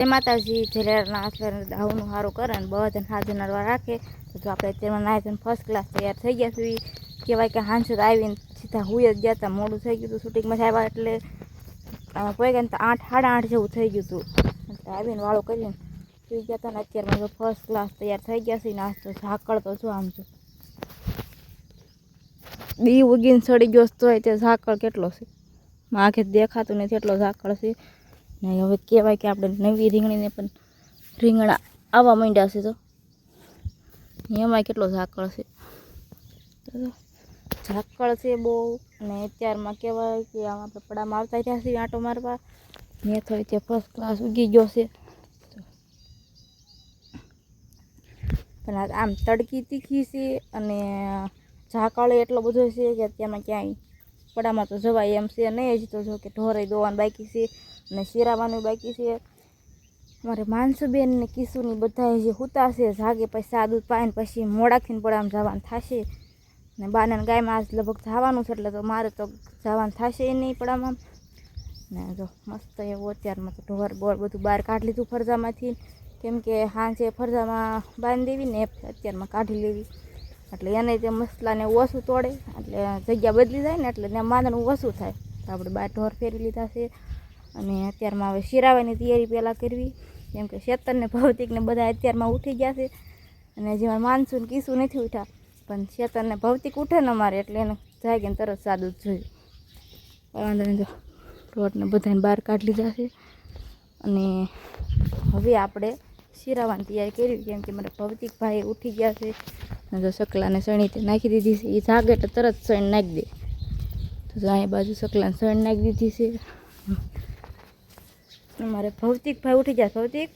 જય માતાજી આસપાસ દાવનું સારું કરે અને બધાને સાધુ નરવા રાખે. તો આપણે તેમાં નાય ફર્સ્ટ ક્લાસ તૈયાર થઈ ગયા છીએ. કહેવાય કે હાંસો આવીને સીધા હુઈ જ ગયા હતા મોડું થઈ ગયું હતું શૂટિંગમાં આવ્યા એટલે કોઈ ગયા આઠ, સાડા આઠ જેવું થઈ ગયું હતું આવીને વાળો કરીને સુઈ ગયા હતા ને અત્યારમાં ફર્સ્ટ ક્લાસ તૈયાર થઈ ગયા છે નાસ્તો, ઝાકળ તો શું આમ છું દી ઉગીને સડી ગયો તો તે ઝાકળ કેટલો છે? આંખે દેખાતું નથી, એટલો ઝાકળ છે. ને હવે કહેવાય કે આપણે નવી રીંગણીને પણ રીંગણા આવવા માંડ્યા છે તો. એમાંય કેટલો ઝાકળ છે. ઝાકળ છે બહુ, અને અત્યારમાં કહેવાય કે આમ આપણે પડા મારતા રહ્યા છીએ આંટો મારવા. મેં તો ત્યાં ફર્સ્ટ ક્લાસ ઉગી ગયો છે. પણ આમ તડકી તીખી છે, અને ઝાકળ એટલો બધો છે કે અત્યારમાં ક્યાંય પડામાં તો જવાય એમ છે નહીં જ તો જો કે ઢોરાઈ દોવાનું બાકી છે અને શેરાવાનું બાકી છે. મારે માનસુબેન ને કિશુની બધા જે હુતા છે, જાગે પછી દૂધ પાઈને પછી મોડાથી પડામાં જવાનું થશે. ને બાને ગાયમાં આજ લગભગ જવાનું છે એટલે તો મારે તો જવાનું થશે નહીં પડામાં ને જો મસ્ત એવું અત્યારમાં તો ઢોર બોર બધું બહાર કાઢી લીધું ફરજામાંથી. કેમ કે હાંજે ફરજામાં બાંધી દેવી ને, અત્યારમાં કાઢી લેવી. એટલે એને તે મસલાને ઓછું તોડે, એટલે જગ્યા બદલી જાય ને એટલે ને માંદણું ઓછું થાય. તો આપણે બાર ઢોર ફેરી લીધા છે. અને અત્યારમાં હવે શિરાવાની તૈયારી પહેલાં કરવી. કેમ કે શેતરને ભૌતિકને બધા અત્યારમાં ઉઠી ગયા છે. અને જેમાં માનસુન કીસું નથી ઉઠ્યા પણ શેતરને ભૌતિક ઉઠે ને અમારે, એટલે એને જાય કે તરત સાદું જ જોયું વાંધો નહીં તો ઢોરને બધાને બહાર કાઢી લીધા છે. અને હવે આપણે શિરાવાની તૈયારી કરી કેમ કે મારા ભૌતિકભાઈ ઉઠી ગયા છે. જો સકલાને સણી નાખી દીધી છે. એ જાગે તો તરત સણ નાખી દે. તો જો અહીંયા બાજુ સકલાને સણ નાખી દીધી છે. અમારે ભૌતિકભાઈ ઉઠી ગયા. ભૌતિક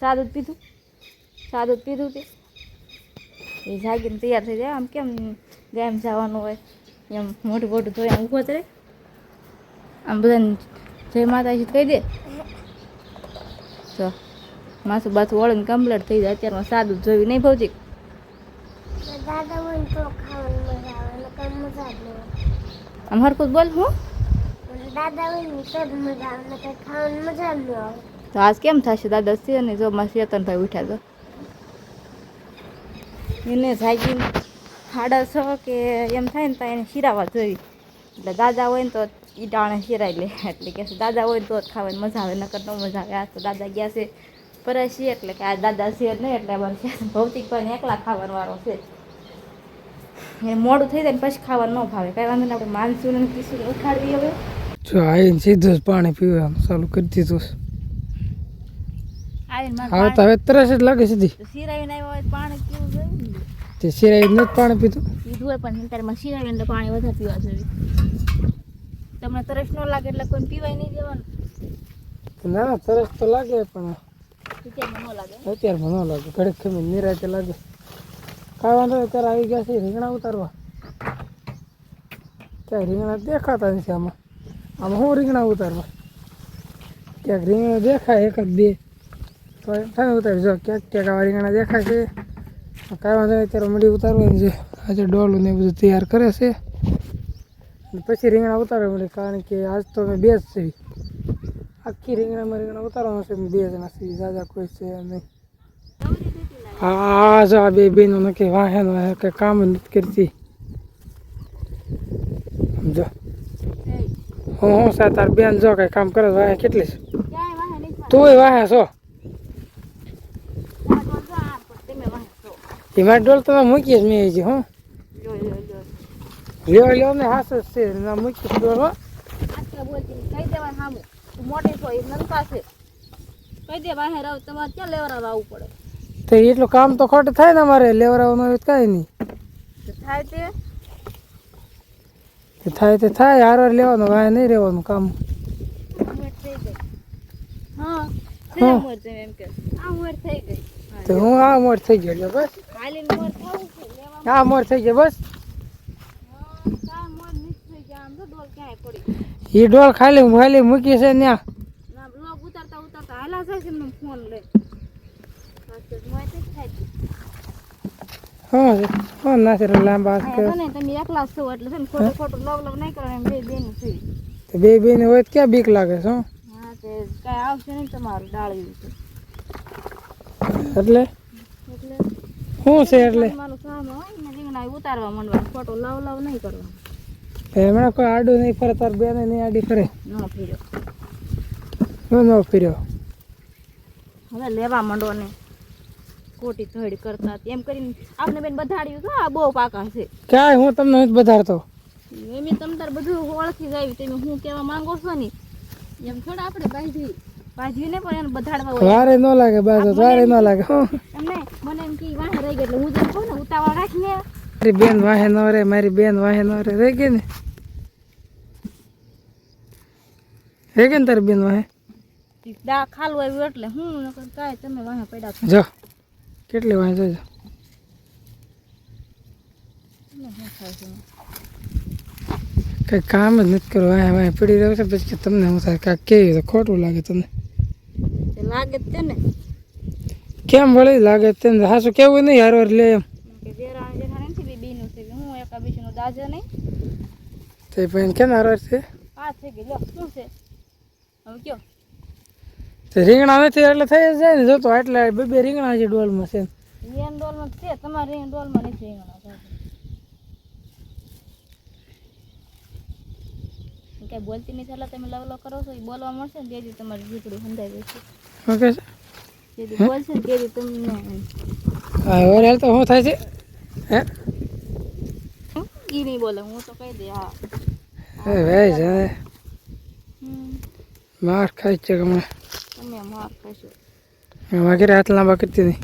સાદું પીધું. સાદું પીધું તે. એ જાગીને તૈયાર થઈ જાય. આમ કેમ ગામ જવાનું હોય? એમ મોટું મોટું ધોઈ ઊભો જ રહે. આમ બધાને જય માતાજી કહી દે. જો. માથું બાથું વળીને કમ્પ્લીટ થઈ જાય અત્યારમાં સાદું જોયું. નહીં ભૌતિક? દાદા હોય ને તો ખાવાની મજા આવે નકર મજા જ નહીં આમ હરકું બોલ હું? તો આજ કેમ થશે દાદા છે ને જો મારા ચેતનભાઈ ઉઠ્યા તો? એને જાગી સાડા છ કે એમ થાય ને તો એને શિરાવા જોઈ એટલે દાદા હોય ને તો ઈ ટાણે શિરાઈ લે. એટલે કે દાદા હોય ને તો જ ખાવાની મજા આવે નકર તો મજા આવે. આ તો દાદા ગયા છે પરાશી એટલે કે આ દાદા છે નહીં એટલે અમારે ભૌતિક પણ એકલા ખાવાનો વારો છે. એ મોડું થઈ જાય ને પછી ખાવાનું ન ભાવે. કાંઈ વાંધો નહીં આપણે માનસુન અને કિશુને ઉઠાડવી હવે. જો આવીને સીધું જ પાણી પીવાનું ચાલુ કરી દીધું હવે તો હવે તરસ જ લાગે સીધી. તો સિરાવીને આવ્યા હોય પાણી પીવું જોઈએ તે સિરાઈ નથી પાણી પીધું? પીધું હોય પણ સિરાવીને એટલે પાણી વધારે પીવા જોઈએ તમને તરસ ન લાગે એટલે કોઈ પીવાય નહીં દેવાનું. ના ના તરસ તો લાગે પણ અત્યારમાં મનો લાગે. ઘડીક ખમી નિરાતે લાગે. કાંઈ વાંધો અત્યારે આવી ગયા છે, રીંગણા ઉતારવા. ક્યાંક રીંગણા દેખાતા નથી આમાં. આમાં શું રીંગણા ઉતારવા? ક્યાંક રીંગણા દેખાય એક જ બે. તો થાય ઉતારી, જો ક્યાંક ક્યાંક આવા રીંગણા દેખાય છે. કાંઈ વાંધો નહીં, અત્યારે મળી ઉતારવાની છે. આજે ડોલું ને બધું તૈયાર કરે છે. પછી રીંગણા ઉતારવા મળી, કારણ કે આજ તો મેં બે જ છીએ. આખી રીંગણા રીંગણા ઉતારવાનું છે બે જણા છીએ દાદા કોઈ છે નહીં હા જો આ બે બેનો નક્કી વાહે નો કઈ કામ નથી કરતી જો હું હું સા તાર બેન જો કઈ કામ કરે વાહે કેટલી છે ક્યાંય વાહે છો એમાં ડોલ તો મૂકી જ મેં હજી હું લ્યો લ્યો ને હાસ છે ના મૂકી ડોલ હો બોલતી કહી દેવાય સામું તું મોટી છો એ નનકા છે. કહી દે વાહે રહો તમારે ક્યાં લેવરા આવવું પડે? તો એટલું કામ તો ખોટ થાય ને અમારે લેવરાવાનું એવું તો કાંઈ નહીં. થાય તે. તે થાય તે થાય હારો લેવાનું વાય નહીં રહેવાનું કામ. થઈ ગઈ. હા તો હું આ મોર થઈ ગયો બસ. આ મોર થઈ ગયો બસ. તો એ ડોલ ખાલી ખાલી મૂકી છે ના બ્લોગ ઉતારતા ઉતારતા હાલા છે એમને ફોન લે. હા તે જ થાય છે. લાંબા તો ને તમે એકલા છો એટલે છે ને ખોટું ખોટું લવ લવ નહીં કરો એમ બે બેન છે. તો બે બેન હોય તો ક્યાં બીક લાગે છે હા? કે કાંઈ આવશે નહીં તમારું ડાળ્યું છે. એટલે? એટલે? શું છે એટલે? મારું કામ હોય ને રીંગણા ઉતારવા માંડવાનું ફોટો લાવ લાવ નહીં કરવાનો. હમણાં કોઈ આડું નહીં ફરે તાર બેને નહીં આડી ફરે. ન ન ફર્યો. હવે લેવા માંડો ને. કોટી ધડ કરતા એમ કરીને આપણે બેન બધાડ્યું તો આ બહુ પાકા છે. ક્યાંય હું તમને નથી બધારતો એમ તમ તાર બધું ઓળખી જાય તમે હું કહેવા માંગો છો ને? એમ થોડા આપણે બાજી બાજી ને પણ એને બધાડવા હોય. વારે ન લાગે બાજુ વારે ન લાગે એમ નહીં મને એમ કે વાહ રહી ગઈ એટલે હું જેમ કહું ને ઉતાવળ રાખીને. મારી બેન વાહે ન રે મારી બેન વાહે ન રે રહી ગઈ ને રહી ગઈ ને તારી બેન વાહે? દા ખાલું આવ્યું એટલે હું કાંઈ તમે વાહે પડ્યા છો. જો કેટલી વાહે જોજો? કઈ કામ જ નથી કરવું વાહે વાહે પડી રહ્યો છે પછી તમને શું થાય કાંઈક કેવી રીતે ખોટું લાગે તમને તે લાગે છે ને. કેમ વળી લાગે તેને હાસું કેવું નહીં હારવાર લે એમ કે દેરાણી જેઠાણી નથી બી બીનું છે કે હું નહીં. તો એ કેમ હારવાર છે? આ છે લો શું છે? હવે કયો? તો રીંગણા નથી એટલે થઈ જ જાય ને જોતો એટલે બે બે રીંગણા છે ડોલમાં છે. એન ડોલમાં છે તમારે એન ડોલમાં નથી રીંગણા કઈ બોલતી નથી એટલે તમે લવલો કરો છો એ બોલવા મળશે ને તેથી તમારી ઝૂંપડી સમજાઈ જશે. ઓકે છે? જેથી બોલશે ને તેથી તમને હા હવે તો શું થાય છે? હે? ઈ નહીં બોલે હું તો કહી દે હા. એ ભાઈ છે માર ખાઈ છે હમણાં. તમે માર ખાશો. વગેરે હાથ લાંબા કરતી નહીં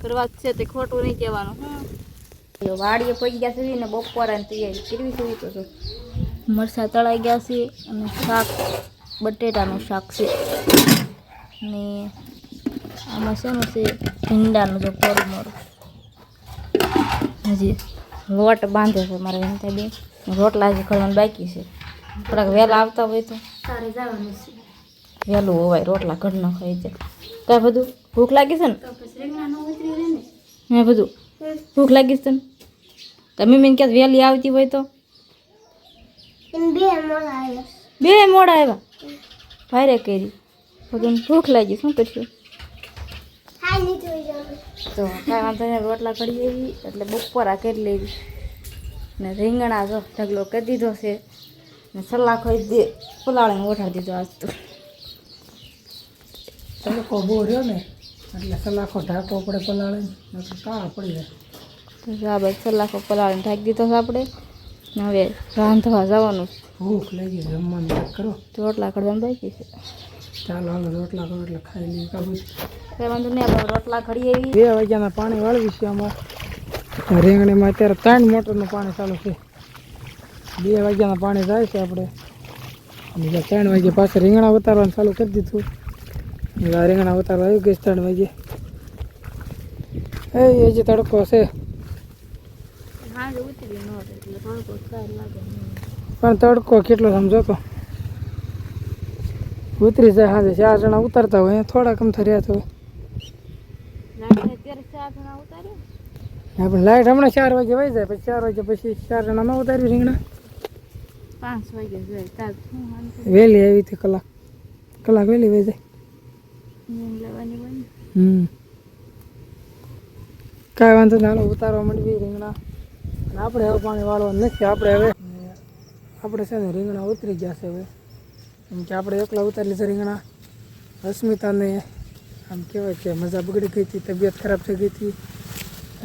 કરવા જ છે તે ખોટું નહીં કહેવાનું વાડીએ પડી ગયા છે ને બપોરે તૈયારી કરવી જોઈએ તો શું મરચાં તળાઈ ગયા છે અને શાક બટેટાનું શાક છે. ને આમાં શેનું છે ભીંડાનું જો કોરું મોરું હજી લોટ બાંધે છે મારે થાય બેન રોટલા હજી ઘડવાનું બાકી છે. થોડાક વહેલા આવતા હોય તો. વહેલું હોવાય રોટલા ઘર ન ખાઈ જાય કાંઈ બધું ભૂખ લાગી છે ને? તો હે બધું? ભૂખ લાગી છે ને? તમે મેં ક્યાં વહેલી આવતી હોય તો? બે મોડા આવ્યા. ભાઈ રે કરી. બધું ભૂખ લાગી શું કરશું? તો કાંઈ વાંધો નહીં રોટલા કરી લેવી એટલે બપોરા કરી લેવી. ને રીંગણા જો ઢગલો કરી દીધો છે. ને સલાખો દે પલાળીને ઓઠાડી દીધો આજ તો. તડકો બહુ રહ્યો ને એટલે સલાખો ઢાંકવો પડે પલાળે નકર કાળા પડી જાય. તો આ બાજુ સલાખો પલાળીને ઢાંકી દીધો છે આપણે. હવે રાંધવા જવાનું ભૂખ લાગી જમવાનું કરો. તો રોટલા કરવાનું બાકી છે. ચાલો હાલો રોટલા કરો એટલે ખાઈ લઈએ કાબુ કંઈ વાંધો નહીં રોટલા ઘડી બે વાગ્યાના પાણી વાળવીશું અમારે રીંગણીમાં અત્યારે ત્રણ મોટરનું પાણી ચાલુ છે. બે વાગ્યાના પાણી જાય છે આપણે. બીજા ત્રણ વાગે પાછા રીંગણા ઉતારવાનું ચાલુ કરી દીધું. બીજા રીંગણા ઉતારવા આવી ગઈ ત્રણ વાગે. એ જે તડકો છે. પણ તડકો કેટલો સમજો તો. ઉતરી જાય હાજે ચાર જણા ઉતારતા હોય થોડા કમ અત્યારે ચાર જણા ઉતાર્યું આપણે લાઈટ હમણાં ચાર વાગે વહી જાય પછી ચાર વાગે પછી ચાર જણા ન ઉતાર્યું રીંગણા. પાંચ વાગે વહેલી આવી હતી કલાક. કલાક વહેલી વહી જાય. હોય ને? હમ. કાંઈ વાંધો હાલો ઉતારવા માંડવી રીંગણા. અને આપણે હવે પાણી વાળવાનું નથી આપણે હવે આપણે છે ને રીંગણા ઉતરી ગયા છે હવે. કેમ કે આપણે એકલા ઉતારી લીધા રીંગણા. અસ્મિતાને આમ કહેવાય કે મજા બગડી ગઈ હતી, તબિયત ખરાબ થઈ ગઈ હતી.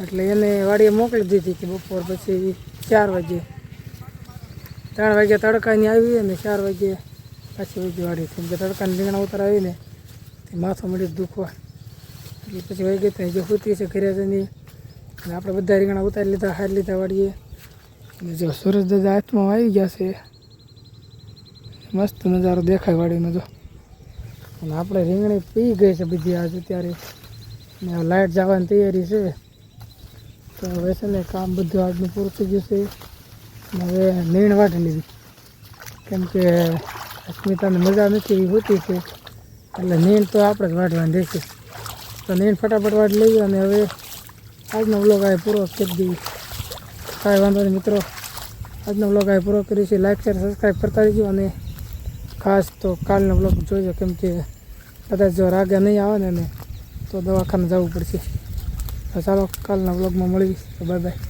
એટલે એને વાડીએ મોકલી દીધી હતી બપોર પછી ચાર વાગે. ત્રણ વાગે તડકાની આવી અને ચાર વાગે પાછી વાગી વાડી. કેમ કે તડકાની રીંગણા ઉતાર આવીને તે માથું મળી દુખવા. એટલે પછી વહી ત્યાં જે સૂતી છે ઘરે જઈને. અને આપણે બધા રીંગણા ઉતારી લીધા, હાર લીધા વાળીએ અને જો સુરજ દાદા હાથમાં આવી ગયા છે મસ્ત નજારો દેખાય વાડીનો જો. અને આપણે રીંગણી પી ગઈ છે બધી આજે અત્યારે. ને લાઇટ જવાની તૈયારી છે. તો હવે છે ને કામ બધું આજનું પૂરું થઈ ગયું છે હવે નીણ વાટી લીધી. કેમ કે અસ્મિતાને મજા નથી એવી હોતી છે એટલે નીણ તો આપણે જ વાટવાની રહેશે. તો નીણ ફટાફટ વાટ લઈએ અને હવે આજનો બ્લોગ આ પૂરો કરી દઈએ. કાંઈ વાંધો નહીં મિત્રો. આજનો બ્લોગ આ પૂરો કરીશું લાઈક, શેર, સબસ્ક્રાઈબ કરતા રહીજો અને ખાસ તો કાલનો બ્લોક જોઈજો કેમ કે કદાચ જો રાગે નહીં આવે ને તો દવાખાને જવું પડશે. તો ચાલો, કાલના બ્લોગમાં મળી બાય બાય